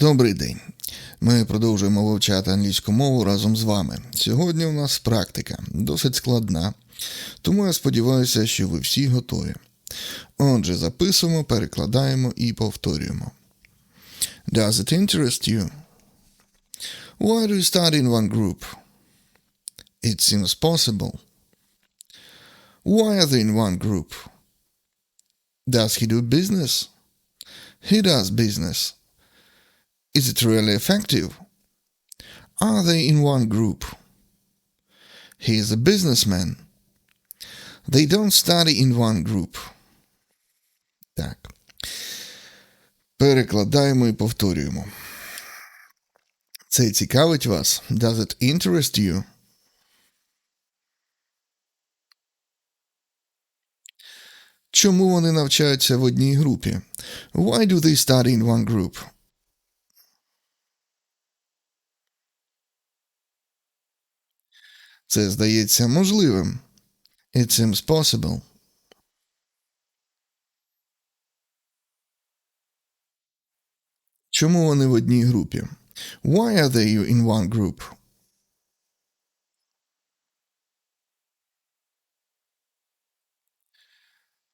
Добрий день. Ми продовжуємо вивчати англійську мову разом з вами. Сьогодні у нас практика досить складна, тому я сподіваюся, що ви всі готові. Отже, записуємо, перекладаємо і повторюємо. Does it interest you? Why do you study in one group? It seems possible. Why are they in one group? Does he do business? He does business. Is it really effective? Are they in one group? He is a businessman. They don't study in one group. Так. Перекладаємо і повторюємо. Це цікавить вас? Does it interest you? Чому вони навчаються в одній групі? Why do they study in one group? Це здається можливим. It seems possible. Чому вони в одній групі? Why are they in one group?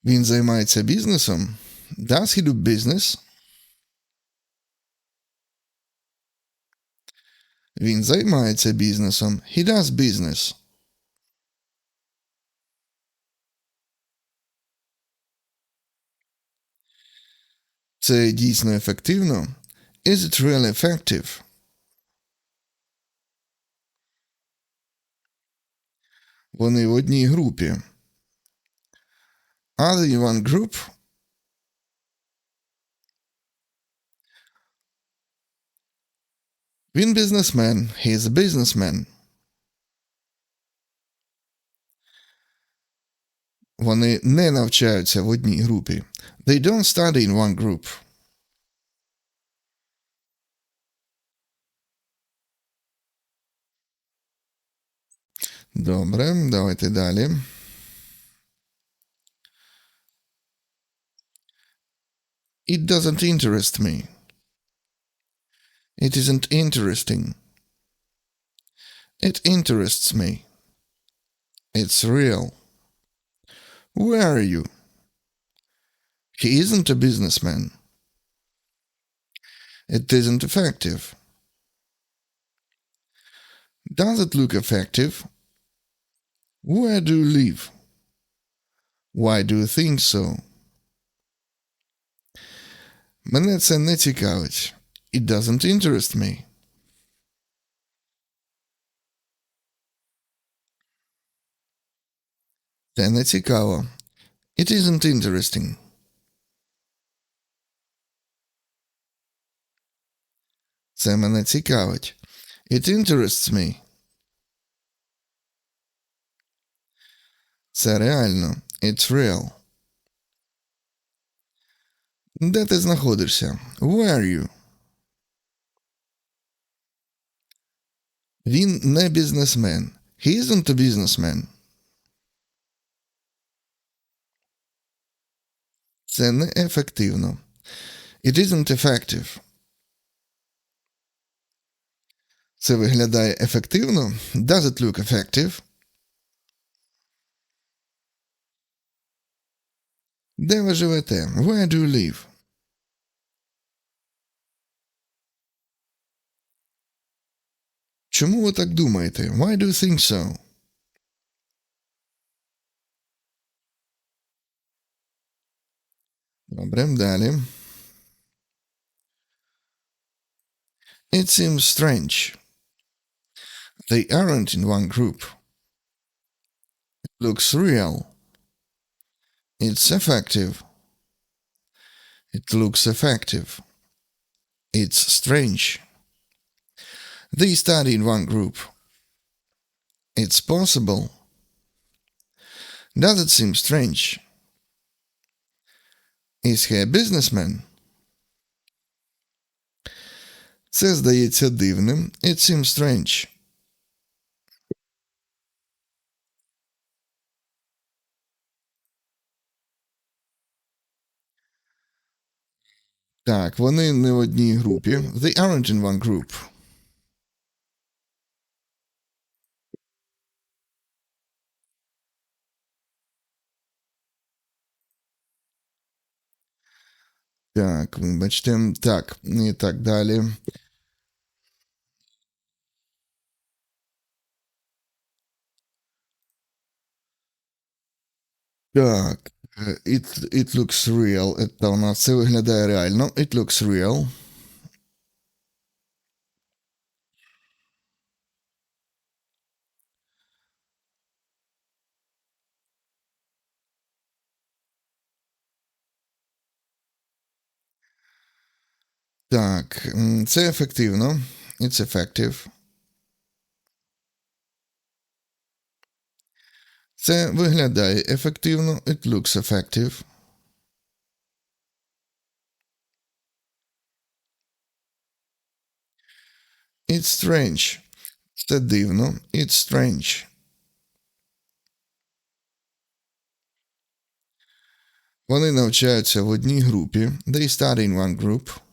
Він займається бізнесом? Does he do business? Він займається бізнесом. He does business. Це дійсно ефективно? Is it really effective? Вони в одній групі. Are they one group? Він бізнесмен. He is a businessman. Вони не навчаються в одній групі. They don't study in one group. Добре, давайте далі. It doesn't interest me. It isn't interesting. It interests me. It's real. Where are you? He isn't a businessman. It isn't effective. Does it look effective? Where do you live? Why do you think so? Мене це не цікавить. It doesn't interest me. Це не цікаво. It isn't interesting. Це мене цікавить. It interests me. Це реально. It's real. Де ти знаходишся? Where are you? Він не бізнесмен. He isn't a businessman. Це не ефективно. It isn't effective. Це виглядає ефективно. Does it look effective? Де ви живете? Where do you live? Чому ви так думаєте? Why do you think so? Добре, далі. It seems strange. They aren't in one group. It looks real. It's effective. It looks effective. It's strange. They study in one group. It's possible. Does it seem strange? Is he a businessman? Це здається дивним. It seems strange. Так, вони не в одній групі. They aren't in one group. Так, вибачте. Так, і так далі. Так. е, It, it looks real. Це у нас це виглядає реально. It looks real. Так, це ефективно. It's effective. Це виглядає ефективно. It looks effective. It's strange. Це дивно. It's strange. Вони навчаються в одній групі. They study in one group.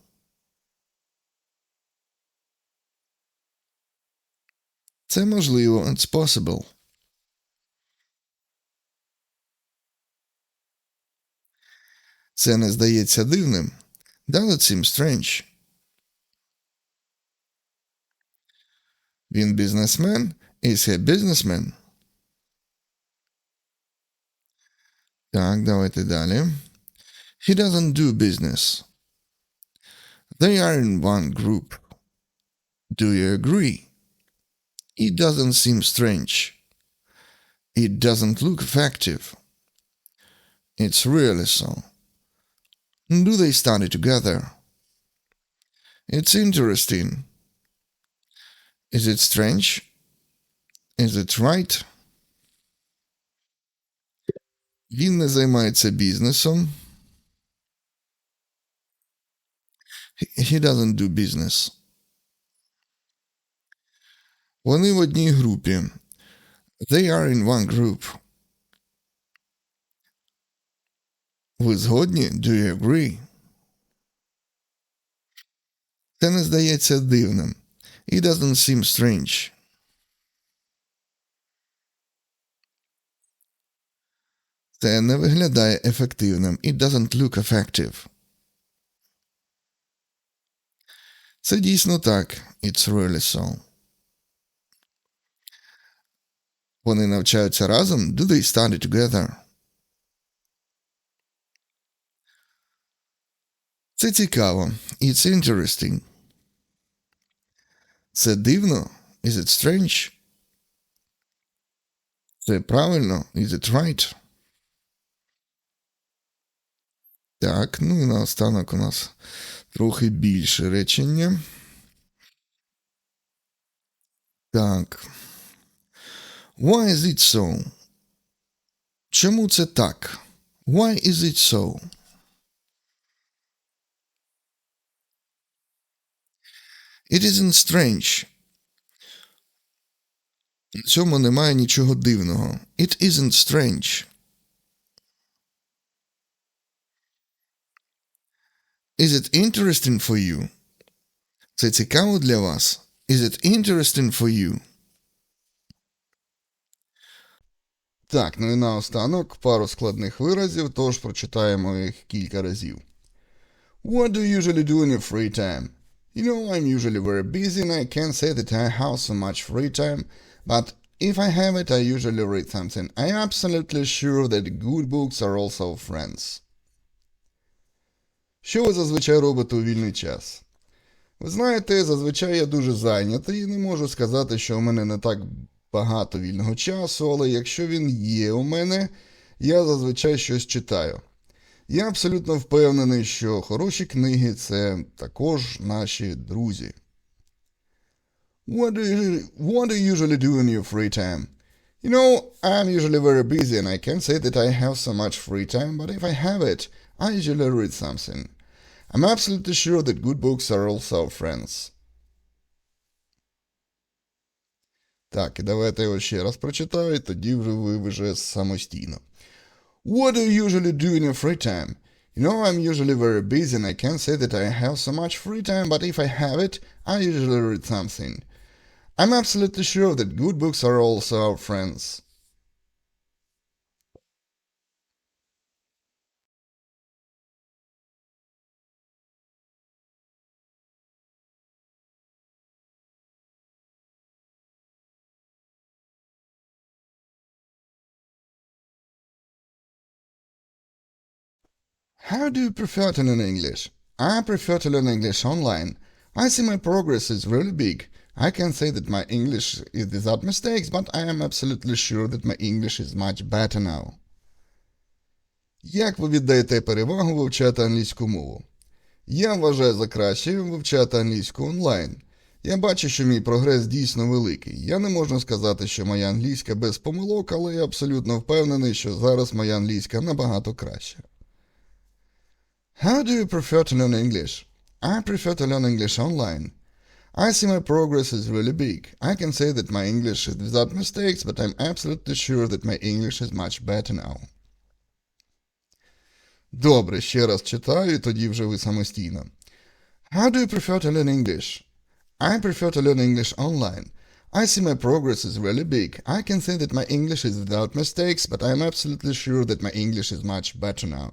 Це можливо. It's possible. Це не здається дивним. Does it seem strange? Він бізнесмен? Is he a businessman? Так, давайте далі. He doesn't do business. They are in one group. Do you agree? It doesn't seem strange. It doesn't look effective. It's really so. Do they study together? It's interesting. Is it strange? Is it right? Він не займається бізнесом. He- He doesn't do business. Вони в одній групі. They are in one group. Ви згодні? Do you agree? Це не здається дивним. It doesn't seem strange. Це не виглядає ефективним. It doesn't look effective. Це дійсно так. It's really so. Вони навчаються разом. Do they study together? Це цікаво. It's interesting. Це дивно. Is it strange? Це правильно. Is it right? Так, ну і наостанок у нас трохи більше речення. Так. Why is it so? Чому це так? Why is it so? It isn't strange. В цьому немає нічого дивного. It isn't strange. Is it interesting for you? Це цікаво для вас? Is it interesting for you? Так, ну і наостанок пару складних виразів, тож прочитаємо їх кілька разів. What do you usually do in your free time? You know, I'm usually very busy and I can't say that I have so much free time, but if I have it, I usually read something. I'm absolutely sure that good books are also friends. Що ви зазвичай робите у вільний час? Ви знаєте, зазвичай я дуже зайнятий і не можу сказати, що у мене не так багато вільного часу, але якщо він є у мене, я зазвичай щось читаю. Я абсолютно впевнений, що хороші книги це також наші друзі. What do you, what do you usually do in your free time? You know, I'm usually very busy and I can't say that I have so much free time, but if I have it, I usually read something. I'm absolutely sure that good books are also friends. Так, і давайте я його ще раз прочитаю, і тоді вже ви вже самостійно. What do you usually do in your free time? You know, I'm usually very busy and I can't say that I have so much free time, but if I have it, I usually read something. I'm absolutely sure that good books are also our friends. How do you prefer to learn English? I prefer to learn English online. I see my progress is really big. I can say that my English is without mistakes, but I am absolutely sure that my English is much better now. Як ви віддаєте перевагу вивчати англійську мову? Я вважаю за краще вивчати англійську онлайн. Я бачу, що мій прогрес дійсно великий. Я не можу сказати, що моя англійська без помилок, але я абсолютно впевнений, що зараз моя англійська набагато краща. How do you prefer to learn English? I prefer to learn English online. I see my progress is really big. I can say that my English is without mistakes, but I'm absolutely sure that my English is much better now. Добре, ще раз читаю, і тоді вже ви самостійно. How do you prefer to learn English? I prefer to learn English online. I see my progress is really big. I can say that my English is without mistakes, but I'm absolutely sure that my English is much better now.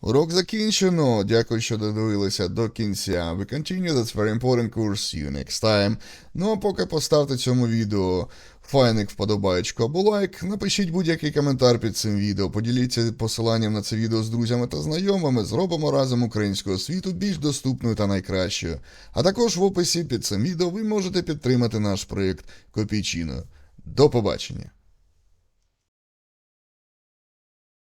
Урок закінчено. Дякую, що додивилися до кінця. We continue, that's very important course. You next time. Ну а поки поставте цьому відео файник вподобаєчку або лайк. Напишіть будь-який коментар під цим відео. Поділіться посиланням на це відео з друзями та знайомими. Зробимо разом українського світу більш доступною та найкращою. А також в описі під цим відео ви можете підтримати наш проєкт Копійчино. До побачення!